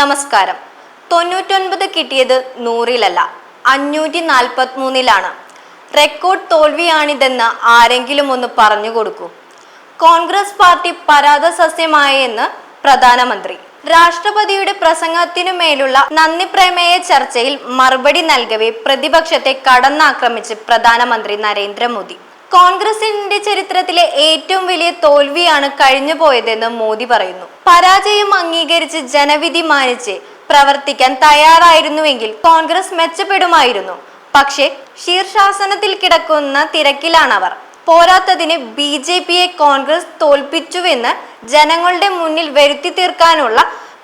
നമസ്കാരം. തൊണ്ണൂറ്റൊൻപത് കിട്ടിയത് നൂറിലല്ല അഞ്ഞൂറ്റി നാൽപ്പത്തി മൂന്നിലാണ് റെക്കോർഡ് തോൽവിയാണിതെന്ന് ആരെങ്കിലും ഒന്ന് പറഞ്ഞു കൊടുക്കൂ. കോൺഗ്രസ് പാർട്ടി പരാത സസ്യമായെന്ന് പ്രധാനമന്ത്രി. രാഷ്ട്രപതിയുടെ പ്രസംഗത്തിനു മേലുള്ള നന്ദി പ്രമേയ ചർച്ചയിൽ മറുപടി നൽകവെ പ്രതിപക്ഷത്തെ കടന്നാക്രമിച്ച് പ്രധാനമന്ത്രി നരേന്ദ്രമോദി. കോൺഗ്രസിന്റെ ചരിത്രത്തിലെ ഏറ്റവും വലിയ തോൽവിയാണ് കഴിഞ്ഞു പോയതെന്ന് മോദി പറയുന്നു. പരാജയം അംഗീകരിച്ച് ജനവിധി മാനിച്ച് പ്രവർത്തിക്കാൻ തയ്യാറായിരുന്നുവെങ്കിൽ കോൺഗ്രസ് മെച്ചപ്പെടുമായിരുന്നു. പക്ഷേ ശീർഷാസനത്തിൽ കിടക്കുന്ന തിരക്കിലാണവർ. പോരാത്തതിന് ബി ജെ പിയെ കോൺഗ്രസ് തോൽപ്പിച്ചുവെന്ന് ജനങ്ങളുടെ മുന്നിൽ വരുത്തി തീർക്കാനുള്ള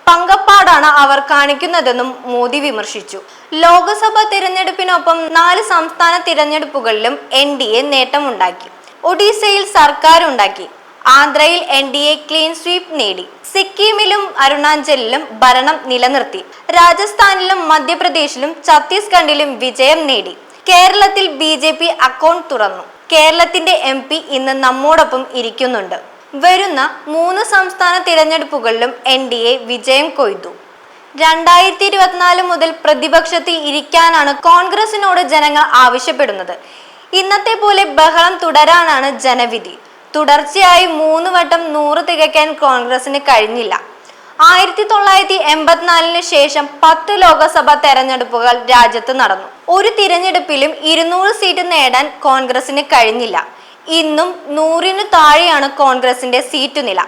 പങ്കപ്പാടാണ് അവർ കാണിക്കുന്നതെന്നും മോദി വിമർശിച്ചു. ലോക്സഭാ തിരഞ്ഞെടുപ്പിനൊപ്പം നാല് സംസ്ഥാന തിരഞ്ഞെടുപ്പുകളിലും എൻ ഡി എ നേട്ടമുണ്ടാക്കി. ഒഡീസയിൽ സർക്കാർ ഉണ്ടാക്കി ആന്ധ്രയിൽ N D A clean sweep നേടി. സിക്കിമിലും അരുണാചലിലും ഭരണം നിലനിർത്തി. രാജസ്ഥാനിലും മധ്യപ്രദേശിലും ഛത്തീസ്ഗഡിലും വിജയം നേടി. കേരളത്തിൽ ബി അക്കൗണ്ട് തുറന്നു. കേരളത്തിന്റെ എം ഇന്ന് നമ്മോടൊപ്പം ഇരിക്കുന്നുണ്ട്. വരുന്ന മൂന്ന് സംസ്ഥാന തിരഞ്ഞെടുപ്പുകളിലും എൻ ഡി എ വിജയം കൊയ്തു. രണ്ടായിരത്തി ഇരുപത്തിനാല് മുതൽ പ്രതിപക്ഷത്തിൽ ഇരിക്കാനാണ് കോൺഗ്രസിനോട് ജനങ്ങൾ ആവശ്യപ്പെടുന്നത്. ഇന്നത്തെ പോലെ ബഹളം തുടരാനാണ് ജനവിധി. തുടർച്ചയായി മൂന്ന് വട്ടം നൂറ് തികയ്ക്കാൻ കോൺഗ്രസിന് കഴിഞ്ഞില്ല. ആയിരത്തി തൊള്ളായിരത്തി എൺപത്തിനാലിന് ശേഷം പത്ത് ലോക്സഭാ തെരഞ്ഞെടുപ്പുകൾ രാജ്യത്ത് നടന്നു. ഒരു തിരഞ്ഞെടുപ്പിലും ഇരുന്നൂറ് സീറ്റ് നേടാൻ കോൺഗ്രസിന് കഴിഞ്ഞില്ല. ഇന്നും നൂറിനു താഴെയാണ് കോൺഗ്രസിന്റെ സീറ്റ് നില.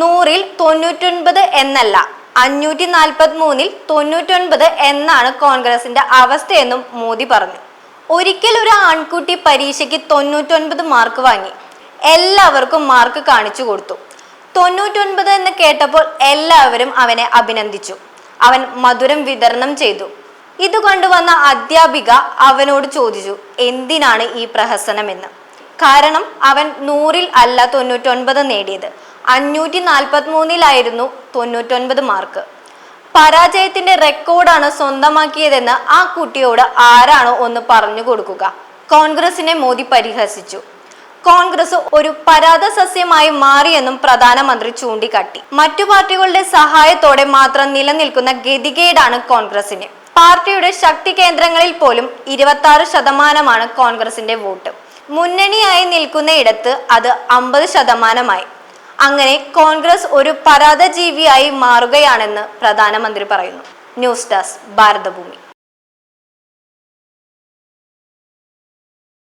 നൂറിൽ തൊണ്ണൂറ്റൊൻപത് എന്നല്ല അഞ്ഞൂറ്റി നാൽപ്പത്തി മൂന്നിൽ തൊണ്ണൂറ്റൊൻപത് എന്നാണ് കോൺഗ്രസിന്റെ അവസ്ഥയെന്നും മോദി പറഞ്ഞു. ഒരിക്കൽ ഒരു ആൺകുട്ടി പരീക്ഷയ്ക്ക് തൊണ്ണൂറ്റൊൻപത് മാർക്ക് വാങ്ങി. എല്ലാവർക്കും മാർക്ക് കാണിച്ചു കൊടുത്തു. തൊണ്ണൂറ്റൊൻപത് എന്ന് കേട്ടപ്പോൾ എല്ലാവരും അവനെ അഭിനന്ദിച്ചു. അവൻ മധുരം വിതരണം ചെയ്തു. ഇത് കണ്ടുവന്ന അധ്യാപിക അവനോട് ചോദിച്ചു എന്തിനാണ് ഈ പ്രഹസനമെന്ന്? കാരണം അവൻ നൂറിൽ അല്ല തൊണ്ണൂറ്റൊൻപത് നേടിയത്. അഞ്ഞൂറ്റി നാൽപ്പത്തി മൂന്നിലായിരുന്നു തൊണ്ണൂറ്റൊൻപത് മാർക്ക്. പരാജയത്തിന്റെ റെക്കോർഡാണ് സ്വന്തമാക്കിയതെന്ന് ആ കുട്ടിയോട് ആരാണോ ഒന്ന് പറഞ്ഞു കൊടുക്കുക. കോൺഗ്രസിനെ മോദി പരിഹസിച്ചു. കോൺഗ്രസ് ഒരു പരാത സസ്യമായി മാറിയെന്നും പ്രധാനമന്ത്രി ചൂണ്ടിക്കാട്ടി. മറ്റു പാർട്ടികളുടെ സഹായത്തോടെ മാത്രം നിലനിൽക്കുന്ന ഗതികേടാണ് കോൺഗ്രസിന്. പാർട്ടിയുടെ ശക്തി കേന്ദ്രങ്ങളിൽ പോലും ഇരുപത്തി ശതമാനമാണ് കോൺഗ്രസിന്റെ വോട്ട്. മുന്നണിയായി നിൽക്കുന്നയിടത്ത് അത് അമ്പത് ശതമാനമായി. അങ്ങനെ കോൺഗ്രസ് ഒരു പരാതജീവിയായി മാറുകയാണെന്ന് പ്രധാനമന്ത്രി പറയുന്നു. News desk Bharathabhoomi.